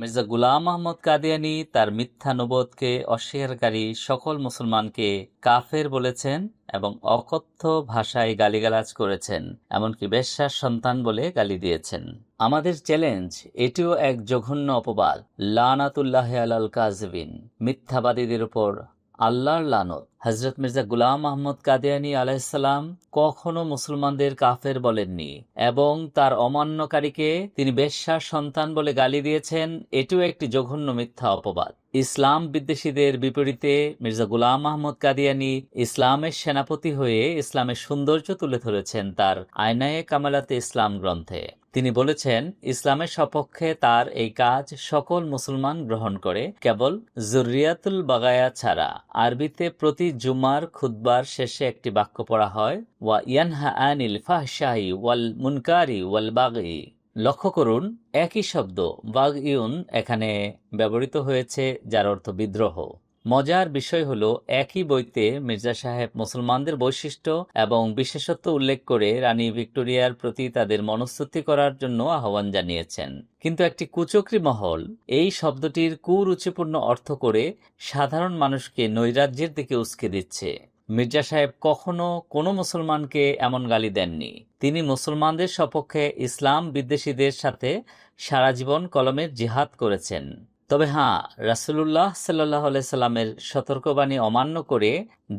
মির্জা গুলাম আহমদ কাদিয়ানি তার মিথ্যা নবোধকে অস্বীকারী সকল মুসলমানকে কাফের বলেছেন এবং অকথ্য ভাষায় গালিগালাজ করেছেন, এমনকি বেশ্যার সন্তান বলে গালি দিয়েছেন। আমাদের চ্যালেঞ্জ, এটিও এক জঘন্য অপবাদ, লানাতুল্লাহ আলাল কাজবিন মিথ্যাবাদীদের উপর আল্লাহর লানত। হজরত মির্জা গুলাম আহমদ কাদিয়ানি আলাইসাল্লাম কখনো মুসলমানদের কাফের বলেননি এবং তার অমান্যকারীকে তিনি বেশ্যার সন্তান বলে গালি দিয়েছেন। এটিও একটি জঘন্য মিথ্যা অপবাদ। ইসলাম বিদ্বেষীদের বিপরীতে মির্জা গুলাম আহমদ কাদিয়ানি ইসলামের সেনাপতি হয়ে ইসলামের সৌন্দর্য তুলে ধরেছেন তার আয়নায়ে কামালাতে ইসলাম গ্রন্থে। তিনি বলেছেন, ইসলামের সপক্ষে তার এই কাজ সকল মুসলমান গ্রহণ করে, কেবল জুরিয়াতুল বাগায়া ছাড়া। আরবিতে প্রতি জুমার খুদ্বার শেষে একটি বাক্য পড়া হয়, ওয়া ইয়ানহা আনিল ফাহশাহি ওয়াল মুনকারি ওয়াল বাগি লক্ষ্য করুন, একই শব্দ বাগ ইউন এখানে ব্যবহৃত হয়েছে, যার অর্থ বিদ্রোহ। মজার বিষয় হলো, একই বইতে মির্জা সাহেব মুসলমানদের বৈশিষ্ট্য এবং বিশেষত্ব উল্লেখ করে রানী ভিক্টোরিয়ার প্রতি তাদের মনস্তুতি করার জন্য আহ্বান জানিয়েছেন। কিন্তু একটি কুচক্রী মহল, এই শব্দটির কুরুচিপূর্ণ অর্থ করে সাধারণ মানুষকে নৈরাজ্যের দিকে উস্কে দিচ্ছে। মির্জা সাহেব কখনো কোনো মুসলমানকে এমন গালি দেননি। তিনি মুসলমানদের সপক্ষে ইসলাম বিদ্বেষীদের সাথে সারা জীবন কলমের জিহাদ করেছেন। তবে হ্যাঁ রাসুলুল্লাহ সাল্লাহ সাল্লামের সতর্কবাণী অমান্য করে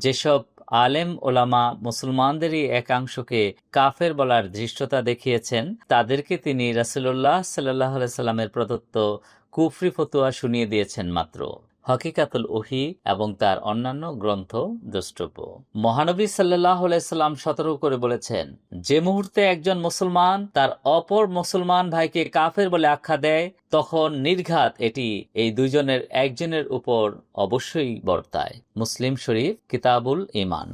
যেসব আলেম ওলামা মুসলমানদেরই একাংশকে কাফের বলার ধৃষ্টতা দেখিয়েছেন, তাদেরকে তিনি রাসুলুল্লাহ সাল্লাহ সাল্লামের প্রদত্ত কুফরি ফতুয়া শুনিয়ে দিয়েছেন মাত্র। হকিকাতুল ওহি এবং তার অন্যান্য গ্রন্থ দ্রষ্টব্য। মহানবী সাল্লাহ সাল্লাম সতর্ক করে বলেছেন যে মুহূর্তে একজন মুসলমান তার অপর মুসলমান ভাইকে কাফের বলে আখ্যা দেয়, তখন নির্ঘাত এটি এই দুজনের একজনের উপর অবশ্যই বর্তায়। মুসলিম শরীফ, কিতাবুল ইমান